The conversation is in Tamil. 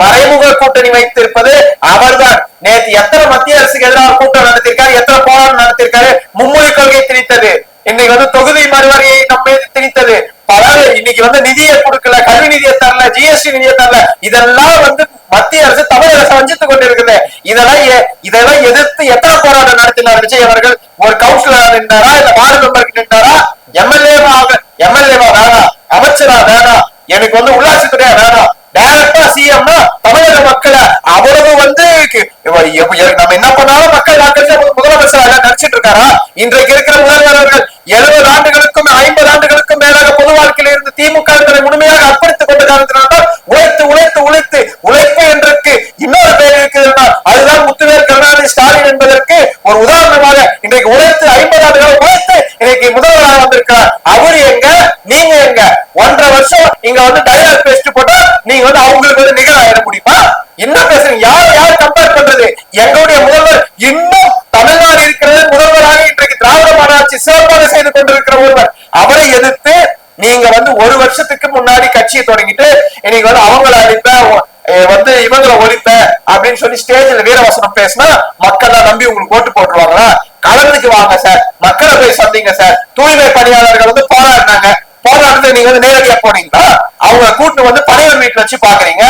மறைமுக கூட்டணி வைத்திருப்பது அவர்தான். நேற்று எத்தனை மத்திய அரசுக்கு எதிராக கூட்டம் நடத்திருக்காரு எத்தனை போராட்டம் நடத்திருக்காரு மும்மொழி கொள்கை திணித்தது. இன்னைக்கு வந்து தொகுதி மறுவாரியை நம்ம திணித்தது. பல இன்னைக்கு வந்து நிதியை கொடுக்கல கல்வி நிதியை தரல ஜிஎஸ்டி நிதியை தரல. இதெல்லாம் வந்து மத்திய அரசு தமிழக அரசு வஞ்சித்துக் கொண்டிருக்குது. இதெல்லாம் இதெல்லாம் எதிர்த்து எத்தனை போராட்டம் நடத்தினார் விஜய் அவர்கள்? ஒரு கவுன்சிலரா நின்றாரா இல்ல வார்டு மெம்பருக்கு நின்றாரா எம்எல்ஏவா எம்எல்ஏவா வேணாம். அமைச்சரா வேணாம். எனக்கு வந்து உள்ளாட்சித்துறையா வேணாம். இவ- மக்கள் வாக்களிச்சு மு- முதலமைச்சராக நடிச்சிட்டு இருக்காரா இன்றைக்கு இருக்கிற முதல்வர்கள் எழுபது ஆண்டுகளுக்கும் ஐம்பது ஆண்டுகளுக்கும் மேலாக பொது வாழ்க்கையில் இருந்து திமுக தன்னை முழுமையாக அர்ப்பணித்துக் கொண்ட காரணத்தினால்தான் உழைத்து உழைத்து உழைத்து உழைப்பு என்றுக்கு இன்னொரு பேர் இருக்குதுன்னா அதுதான் முத்துவேல் கருணாநிதி ஸ்டாலின் என்பதற்கு ஒரு உதாரணமாக இன்றைக்கு உழைத்து ஐம்பது ஆண்டுகளை உழைத்து இன்னைக்கு முதல்வராக வந்திருக்கிறார். அவர் எங்க? நீங்க எங்க? ஒன்றரை வருஷம் இங்க வந்து டயலாக் பேசிட்டு போட்டா நீங்க வந்து அவங்களுக்கு வந்து நிகழ முடியுமா? என்ன பேசுறீங்க? யார் யார் எங்களுடைய முதல்வர் இன்னும் தமிழ்நாடு இருக்கிறது. முதல்வராக இன்றைக்கு திராவிட மாநாட்சி சிறப்பாக செய்து கொண்டிருக்கிற ஒருவர். அவரை எதிர்த்து நீங்க வந்து ஒரு வருஷத்துக்கு முன்னாடி கட்சியை தொடங்கிட்டு இன்னைக்கு வந்து அவங்கள அழித்த வந்து இவங்களை ஒழித்த அப்படின்னு சொல்லி ஸ்டேஜ்ல வீரவசனம் பேசினா மக்கள் நம்பி உங்களுக்கு ஓட்டு போட்டுருவாங்களா? கலந்துக்கு வாங்க சார். மக்களை போய் சந்திங்க சார். தூய்மை பணியாளர்கள் வந்து போராடினாங்க. போராட்டத்தை நீங்க வந்து நேரடியா போனீங்கன்னா அவங்க கூட்டு வந்து பணியாளர் வீட்டுல வச்சு பாக்குறீங்க